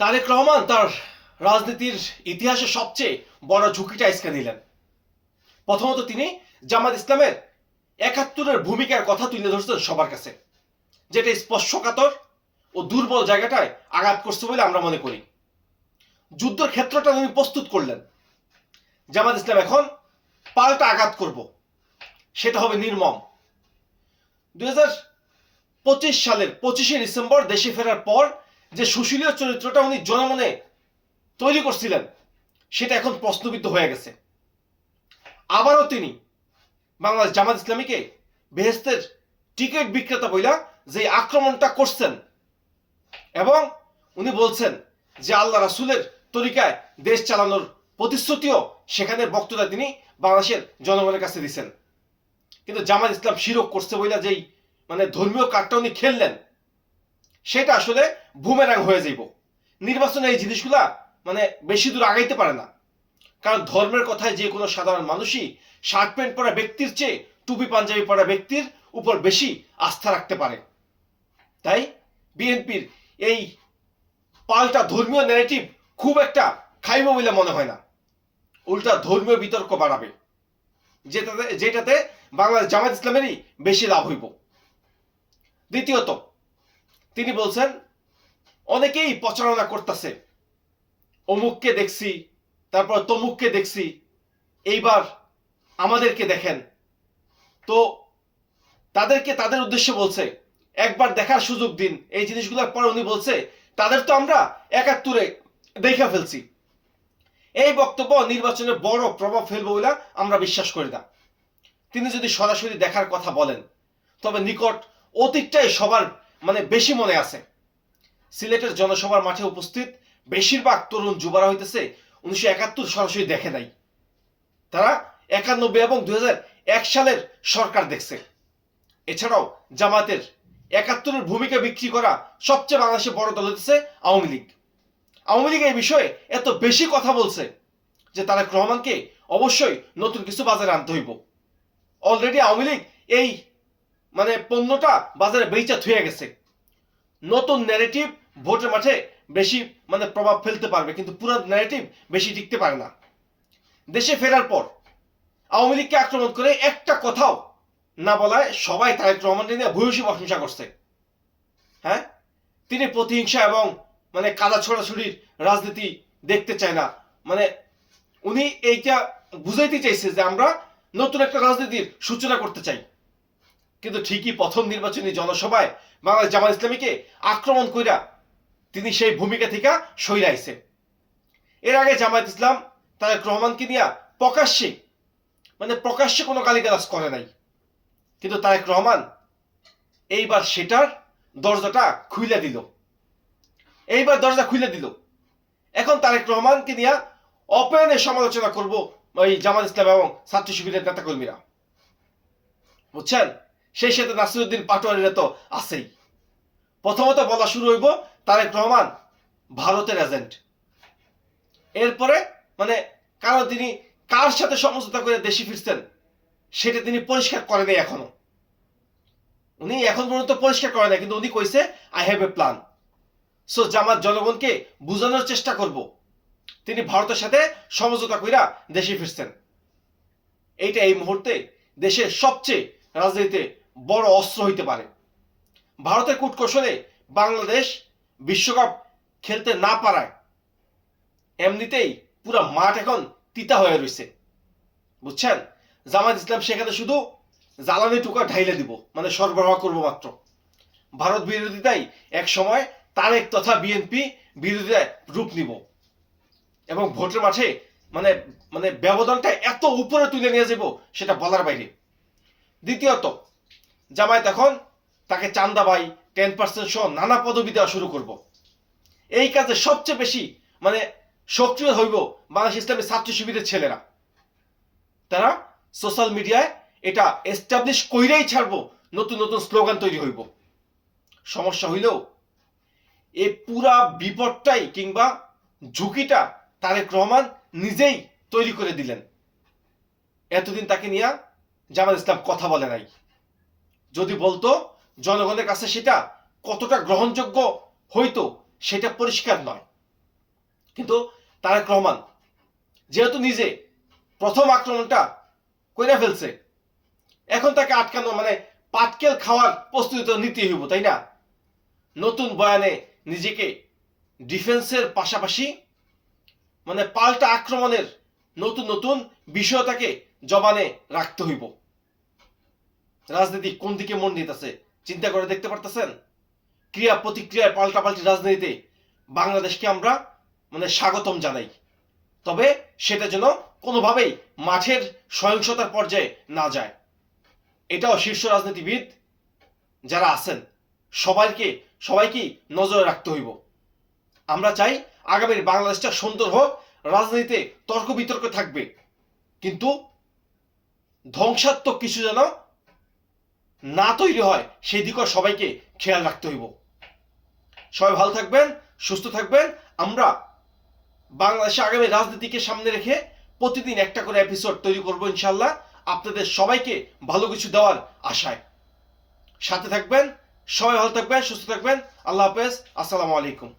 তারেক রহমান তার রাজনীতির ইতিহাসে সবচেয়ে বড় ঝুঁকিটা আজকে নিলেন। প্রথমত তিনি জামাত ইসলামের একাত্তরের ভূমিকার কথা তুলে ধরছেন সবার কাছে, যেটা স্পর্শকাতর ও দুর্বল জায়গাটায় আঘাত করছে বলে আমরা মনে করি। যুদ্ধের ক্ষেত্রটা উনি প্রস্তুত করলেন। জামাত ইসলাম এখন পাল্টা আঘাত করব, সেটা হবে নির্মম। দুই সালের পঁচিশে ডিসেম্বর দেশে ফেরার পর যে সুশীলীয় চরিত্রটা উনি জনমনে তৈরি করছিলেন, সেটা এখন প্রশ্নবিদ্ধ হয়ে গেছে। আবারও তিনি বাংলাদেশ জামাত ইসলামীকে বেহেস্তের টিকিট বিক্রেতা বইলা যে আক্রমণটা করছেন, এবং উনি বলছেন যে আল্লাহ রাসুলের তরিকায় দেশ চালানোর প্রতিশ্রুতিও সেখানে বক্তৃতা তিনি বাংলাদেশের জনগণের কাছে দিচ্ছেন কিন্তু জামাত ইসলাম শিরক করছে বইলা যেই মানে ধর্মীয় কার্ডটা উনি খেললেন সেটা আসলে বুমেরাং হয়ে যাইব। নির্বাচনে এই জিনিসগুলা মানে বেশি দূর আগাইতে পারে না। কারণ ধর্মের কথায় যে কোনো সাধারণ মানুষই শার্ট প্যান্ট পরা ব্যক্তির চেয়ে টুপি, পাঞ্জাবি পরা ব্যক্তির উপর বেশি আস্থা রাখতে পারে। তাই বিএনপির এই পাল্টা ধর্মীয় ন্যারেটিভ খুব একটা খাইব বলে মনে হয় না। উল্টা ধর্মীয় বিতর্ক বাড়াবে। যেটাতে যেটাতে বাংলাদেশ জামাত ইসলামেরই বেশি লাভ হইব। দ্বিতীয়ত তিনি বলছেন, অনেকেই প্রচারণা করতেছে। অমুককে দেখছি, তারপর তমুককে দেখছি, এইবার আমাদেরকে দেখেন। তো তাদেরকে তাদের উদ্দেশ্যে বলছে, একবার দেখার সুযোগ দিন। এই জিনিসগুলোর পর উনি বলছে, তাদের তো আমরা একাত্তরে দেখা ফেলছি। এই বক্তব্য নির্বাচনে বড় প্রভাব ফেলবে বলে আমরা বিশ্বাস করি না। তিনি যদি সরাসরি দেখার কথা বলেন, তবে নিকট অতীতটাই সবার মানে বেশি মনে আছে। সিলেটের জনসভার মাঠে উপস্থিত বেশিরভাগ তরুণ যুবরা হইতেছে উনিশশো একাত্তর সরাসরি দেখে নাই। তারা একানব্বই এবং দুই এক সালের সরকার দেখছে। এছাড়াও জামাতের একাত্তরের ভূমিকা বিক্রি করা সবচেয়ে বাংলাদেশে বড় দল হচ্ছে আওয়ামী লীগ। আওয়ামী লীগ এই বিষয়ে এত বেশি কথা বলছে যে তারেক রহমানকে অবশ্যই নতুন কিছু বাজারে আনতে হইব। অলরেডি আওয়ামী লীগ এই মানে পণ্যটা বাজারে বেচা থুয়ে গেছে। নতুন ন্যারেটিভ ভোটের মাঠে বেশি মানে প্রভাব ফেলতে পারবে, কিন্তু পুরো ন্যারেটিভ বেশি টিকতে পারে না। দেশে ফেরার পর আওয়ামী লীগকে আক্রমণ করে একটা কথাও না বলায় সবাই তারেক রহমান নিয়ে ভূয়সী প্রশংসা করছে। হ্যাঁ? তিনি প্রতিহিংসা এবং মানে কাদা ছড়াছড়ির রাজনীতি দেখতে চায় না। মানে উনি এইটা বুঝাইতে চাইছে যে আমরা নতুন একটা রাজনীতির সূচনা করতে চাই। কিন্তু ঠিকই প্রথম নির্বাচনী জনসভায় বাংলাদেশ জামাত ইসলামীকে আক্রমণ কইরা তিনি সেই ভূমিকা থেকে সইরাইছে এর আগে জামায়াত ইসলাম তারেক রহমানকে নিয়ে প্রকাশ্যে মানে প্রকাশ্যে কোনো গালিগালাজ করে নাই। কিন্তু তারেক রহমান এইবার সেটার দরজাটা খুলে দিল। এইবার দরজা খুলে দিল। এখন তারেক রহমানকে নিয়ে অপেনে সমালোচনা করব ওই জামাত ইসলাম এবং ছাত্র শিবিরের নেতাকর্মীরা। বুঝছেন? সেই সাথে নাসিরুদ্দিন পাটোয়ারিরা তো আছেই। প্রথমত বলা শুরু হইব তারেক রহমান, ভারতের এজেন্ট এরপরে মানে কারণ তিনি কার সাথে সমঝোতা করে দেশে ফিরছেন, সেটা তিনি পরিষ্কার করেনি এখনও। উনি এখন পর্যন্ত পরিষ্কার করে না কিন্তু উনি কইছে I have a plan so Jamaat জনগণকে বোঝানোর চেষ্টা করব। তিনি ভারতের সাথে সমঝোতা কইরা দেশে ফিরছেন। এইটা এই মুহূর্তে দেশের সবচেয়ে রাজনীতিতে বড় অস্ত্র হইতে পারে। ভারতের কূটকৌশলে বাংলাদেশ বিশ্বকাপ খেলতে না পারায় এমনিতেই পুরো মাঠ এখন তিতা হয়ে রয়েছে বুঝছেন? জামাত ইসলাম সেখানে শুধু জ্বালানি টুকা ঢাইলে দিব মানে সরবরাহ করব মাত্র। ভারত বিরোধিতাই এক সময় তারেক তথা বিএনপি বিরোধিতায় রূপ নিব। এবং ভোটের মাঠে মানে মানে ব্যবধানটা এত উপরে তুলে নিয়ে যাব সেটা বলার বাইরে। দ্বিতীয়ত জামায়াত এখন তাকে চান্দাবাই টেন পার্সেন্ট সহ নানা পদবি দেওয়া শুরু করব। এই কাজে সবচেয়ে বেশি মানে সক্রিয় হইব বাংলাদেশ ইসলামী ছাত্র শিবিরের ছেলেরা। তারা সোশ্যাল মিডিয়ায় এটা এস্টাবলিশ কইরাই ছাড়বো, নতুন নতুন স্লোগান তৈরি হইব। সমস্যা হইলেও এই পুরা বিপদটাই কিংবা ঝুঁকিটা তারেক রহমান নিজেই তৈরি করে দিলেন। এতদিন তাকে নিয়ে জামাত ইসলাম কথা বলে নাই। যদি বলতো, জনগণের কাছে সেটা কতটা গ্রহণযোগ্য হইতো, সেটা পরিষ্কার নয়। কিন্তু তারেক রহমান যেহেতু নিজে প্রথম আক্রমণটা কইরা ফেলছে, এখন তাকে আটকানো মানে পাটকেল খাওয়ার প্রস্তুতি তো নিতেই হইব, তাই না? নতুন বয়ানে নিজেকে ডিফেন্সের পাশাপাশি মানে পাল্টা আক্রমণের নতুন নতুন বিষয় তাকে জবানে রাখতে হইব। রাজনীতি কোন দিকে মন নিতেছে চিন্তা করে দেখতে পারতেছেন? ক্রিয়া প্রতিক্রিয়ায় পাল্টাপাল্টি রাজনীতিতে বাংলাদেশকে আমরা মানে স্বাগতম জানাই। তবে সেটা যেন কোনোভাবেই মাঠের সহিংসতার পর্যায়ে না যায়। এটাও শীর্ষ রাজনীতিবিদ যারা আছেন, সবাইকে, সবাইকেই নজরে রাখতে হইব। আমরা চাই আগামীর বাংলাদেশটা সুন্দর হোক, রাজনীতিতে তর্ক বিতর্ক থাকবে। কিন্তু ধ্বংসাত্মক কিছু যেন না তৈরি হয় সেই দিকেও সবাইকে খেয়াল রাখতে হইব। সবাই ভালো থাকবেন, সুস্থ থাকবেন। আমরা বাংলাদেশে আগামী রাজনীতিকে সামনে রেখে প্রতিদিন একটা করে এপিসোড তৈরি করব ইনশাল্লাহ আপনাদের সবাইকে ভালো কিছু দেওয়ার আশায়। সাথে থাকবেন, সবাই ভালো থাকবেন, সুস্থ থাকবেন। আল্লাহ হাফেজ, আসসালামু আলাইকুম।